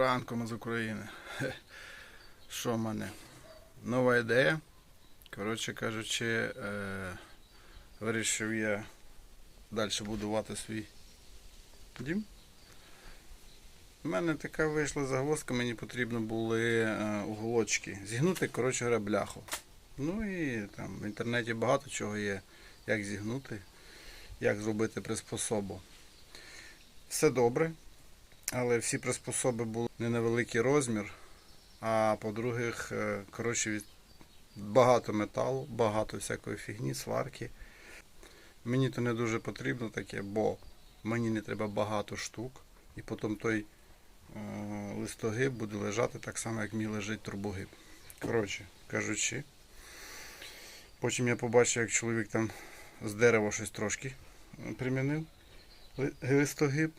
ранку ми з України. Що в мене? Нова ідея. Коротше кажучи, е, вирішив я далі будувати свій дім. У мене така вийшла загвоздка, мені потрібно були е, уголочки. Зігнути, коротше бляху. Ну і там в інтернеті багато чого є, як зігнути, як зробити приспособу. Все добре, але всі приспособи були не на великий розмір. А по-друге, коротше, багато металу, багато всякої фігні, сварки. Мені то не дуже потрібно таке, бо мені не треба багато штук. І потім той е, листогиб буде лежати так само, як мій лежить турбогиб. Коротше кажучи, потім я побачив, як чоловік там з дерева щось трошки примінив листогиб,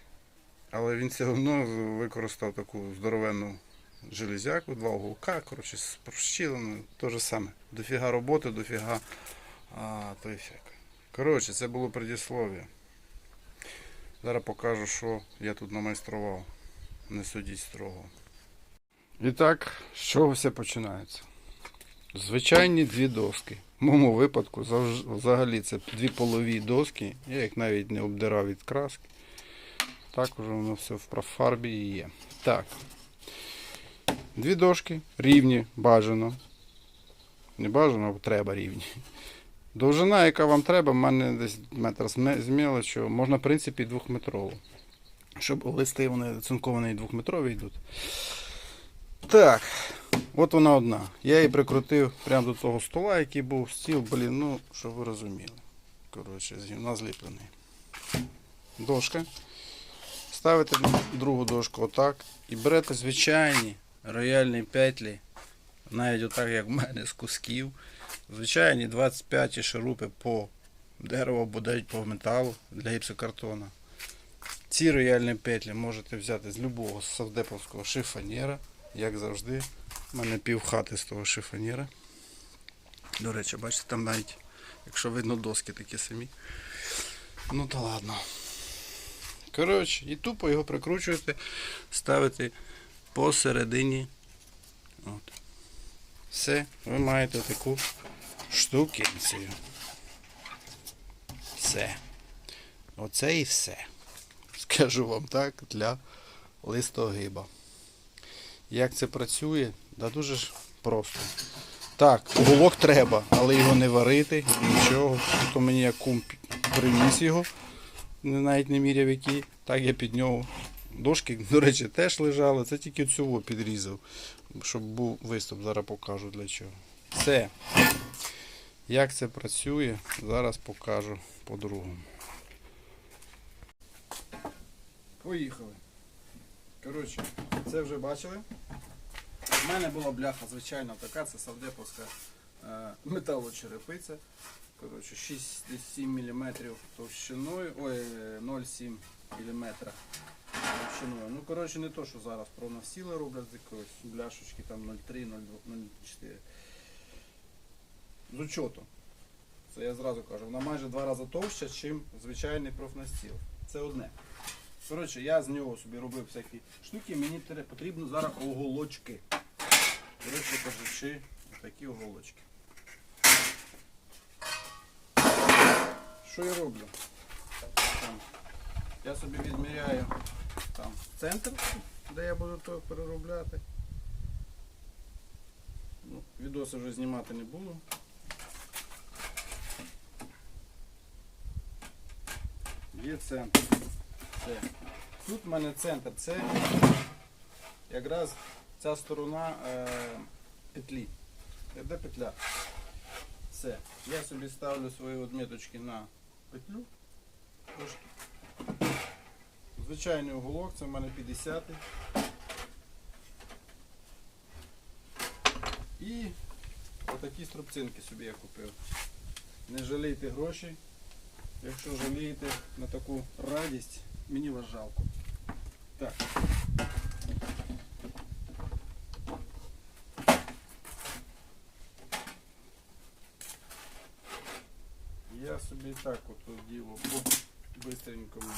але він все одно використав таку здоровенну железяку, два уголка, коротше, спрощілено, те ж саме. Дофіга роботи, дофіга а, то і. Коротше, це було предіслов'я. Зараз покажу, що я тут намайстрував. Не судіть строго. І так, з чого все починається? Звичайні дві доски. В моєму випадку взагалі це дві полові доски. Я їх навіть не обдирав від краски. Так уже воно все в профарбі є. Так. Дві дошки рівні, бажано. Не бажано, а треба рівні. Довжина, яка вам треба, в мене десь метр з ме- з мелочю, можна, в принципі, двохметрову. Щоб листи вони цинковані двохметрові йдуть. Так, от вона одна. Я її прикрутив прямо до того стола, який був стіл, блін, ну, щоб ви розуміли. Коротше, гівна зліплений. Дошка. Ставите другу дошку отак і берете звичайні рояльні петлі, навіть отак, як в мене з кусків. Звичайні 25 шурупи по дереву або по металу для гіпсокартона. Ці рояльні петлі можете взяти з любого савдеповського шифонєра, як завжди. У мене пів хати з того шифонєра. До речі, бачите, там навіть, якщо видно, доски такі самі. Ну та ладно. Коротше, і тупо його прикручуєте, ставите посередині. От. Все, ви маєте таку штукенцію. Все. Оце і все. Скажу вам так, для листогиба. Як це працює? Да дуже ж просто. Так, уголок треба, але його не варити, нічого. То мені як кум приніс його, навіть не міряв які, так я під нього. Дошки, до речі, теж лежали, це тільки цього підрізав, щоб був виступ, зараз покажу для чого. Все. Як це працює, зараз покажу по-другому. Поїхали. Коротше, це вже бачили. У мене була бляха, звичайно, така, це савдеповська металочерепиця. Коротше, 6-7 мм товщиною, ой, е, 0,7 мм товщиною. Ну, коротше, не то, що зараз проносіли роблять з бляшечки там 0,3, 0,2, 0,4. З учету. Це я зразу кажу, вона майже два рази товща, ніж звичайний профнастіл. Це одне. Коротше, я з нього собі робив всякі штуки, мені потрібно зараз оголочки. Коротше кажучи, такі оголочки. Що я роблю? Там, я собі відміряю там центр, де я буду то переробляти. Ну, відоси вже знімати не буду. Є центр. Це. Тут в мене центр, це якраз ця сторона е, петлі. Де петля? Все. Я собі ставлю свої отметочки на петлю. Трошки. Звичайний уголок, це в мене 50. І отакі струбцинки собі я купив. Не жалійте грошей. Якщо жалієте на таку радість, мені вас жалко. Так. Я собі так от діло по бистренькому,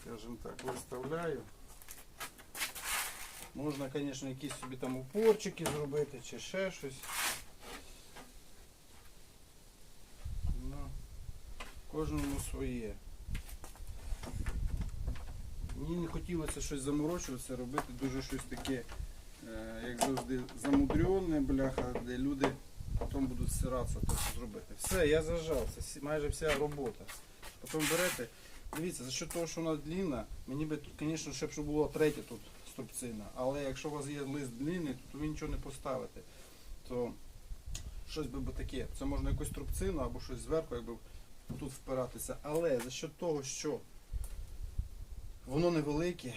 скажімо так, виставляю. Можна, звісно, якісь собі там упорчики зробити чи ще щось. Ну, кожному своє. Мені не хотілося щось заморочуватися, робити дуже щось таке, е, як завжди, замудрьоне, бляха, де люди потім будуть стиратися то, що зробити. Все, я зажав, це майже вся робота. Потім берете, дивіться, за що того, що вона длінна, мені би звісно, ще б було третя тут струбцина. Але якщо у вас є лист длинний, то ви нічого не поставите. То щось би таке. Це можна якусь трубцину або щось зверху, якби тут впиратися. Але за що того, що воно невелике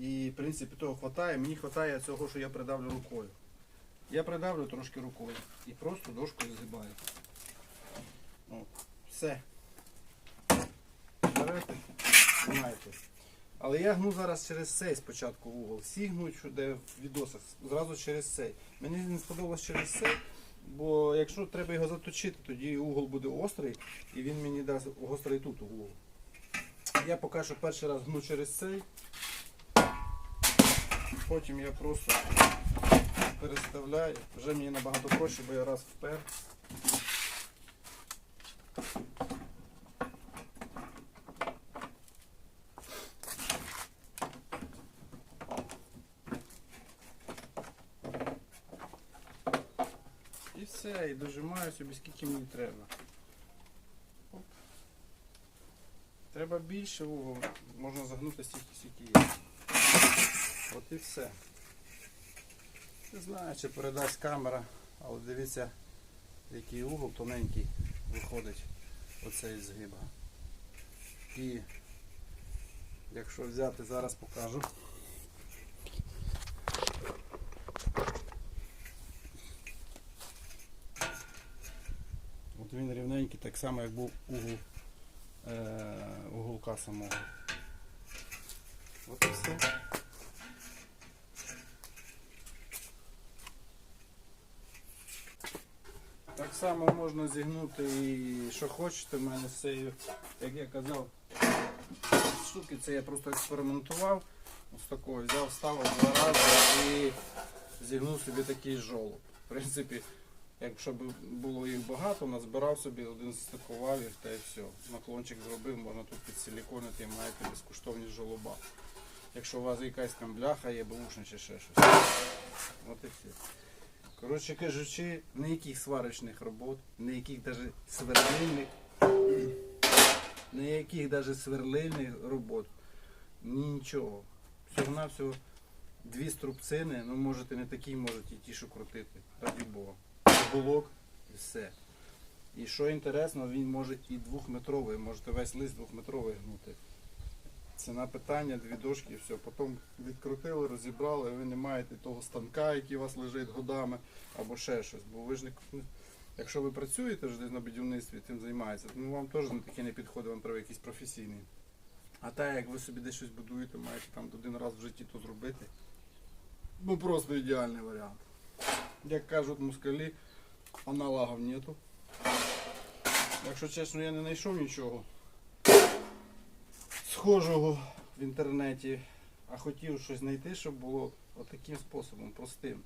і в принципі того вистачає, мені вистачає цього, що я придавлю рукою. Я придавлю трошки рукою і просто дошкою згибаю. От. Все. Берете, знаєте. Але я гну зараз через цей спочатку угол. Всі гнуть, де в відосах, зразу через цей. Мені не сподобалось через цей, бо якщо треба його заточити, тоді угол буде острий і він мені дасть гострий тут угол. Я поки що перший раз гну через цей. Потім я просто переставляю. Вже мені набагато проще, бо я раз впер. І все, і дожимаю собі скільки мені треба. Треба більше угол, можна загнути стільки, скільки є. От і все. Не знаю, чи передасть камера, але дивіться, який угол тоненький виходить оцей згиба. І якщо взяти, зараз покажу. От він рівненький, так само як був угол е, уголка самого. От і все. Так само можна зігнути і що хочете. У мене з цією, як я казав, штуки це я просто експериментував. Ось такою взяв, ставив два рази і зігнув собі такий жолоб. В принципі, якщо б було їх багато, назбирав собі, один стикував їх та і все. Наклончик зробив, можна тут підсиліконити і маєте безкоштовні жолоба. Якщо у вас якась там бляха є, бушна чи ще щось. От і все. Коротше кажучи, ніяких сварочних робот, ніяких навіть сверлильних, ніяких навіть сверлильних робот, нічого. Всього навсього дві струбцини, ну можете не такі, можете і ті, що крутити. Раді Бога. Голок і все. І що інтересно, він може і двохметровий, можете весь лист двохметровий гнути. Ціна питання, дві дошки і все. Потім відкрутили, розібрали, ви не маєте того станка, який у вас лежить годами, або ще щось. Бо ви ж не якщо ви працюєте вже десь на будівництві, тим займаєтеся, ну вам теж не таке не підходить, вам треба якийсь професійний. А так як ви собі десь щось будуєте, маєте там один раз в житті то зробити. Ну просто ідеальний варіант. Як кажуть москалі, аналогів нету. Якщо чесно, я не знайшов нічого схожого в інтернеті, а хотів щось знайти, щоб було отаким способом, простим.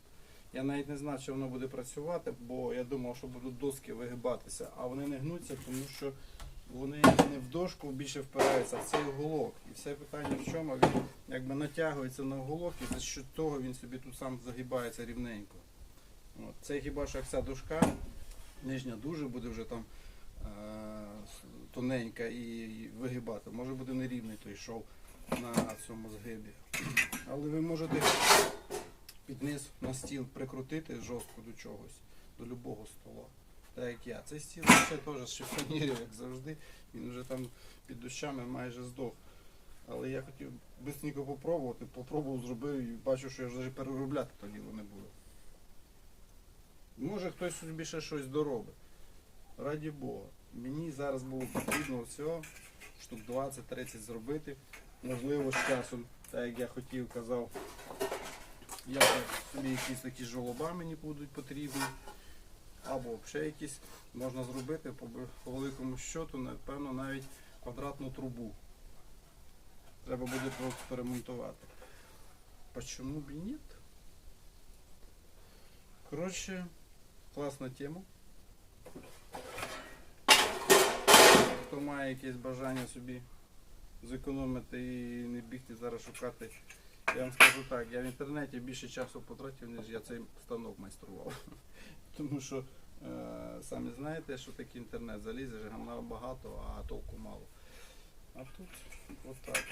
Я навіть не знав, чи воно буде працювати, бо я думав, що будуть доски вигибатися, а вони не гнуться, тому що вони не в дошку більше впираються, а в цей уголок. І все питання в чому він якби натягується на уголок і за що того він собі тут сам загибається рівненько. От. Це хіба що як ця дошка, нижня дуже буде вже там тоненька і вигибати. Може буде нерівний той шов на цьому згибі. Але ви можете під низ на стіл прикрутити жорстко до чогось, до любого стола. Так як я. Цей стіл ще теж шифонірів, як завжди. Він вже там під дощами майже здох. Але я хотів швидко попробувати, попробував, зробив і бачу, що я вже переробляти то діло не буду. Може хтось собі ще щось доробить. Раді Бога. Мені зараз було потрібно всього штук 20-30 зробити. Можливо, з часом, так як я хотів, казав, я собі якісь такі жолоба мені будуть потрібні. Або ще якісь можна зробити по, великому щоту, напевно, навіть квадратну трубу. Треба буде поекспериментувати. Почому б і ні? Коротше, класна тема. Хто має якесь бажання собі зекономити і не бігти зараз шукати. Я вам скажу так, я в інтернеті більше часу потратив, ніж я цей станок майстрував. Тому що е, самі знаєте, що таке інтернет, залізеш гамна багато, а толку мало. А тут отак.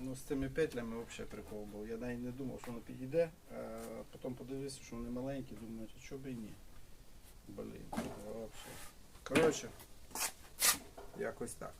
Ну, з цими петлями взагалі прикол був. Я навіть не думав, що воно підійде, а потім подивився, що вони маленькі, думаю, що б і ні. Блін, вообще. Коротше, якось так.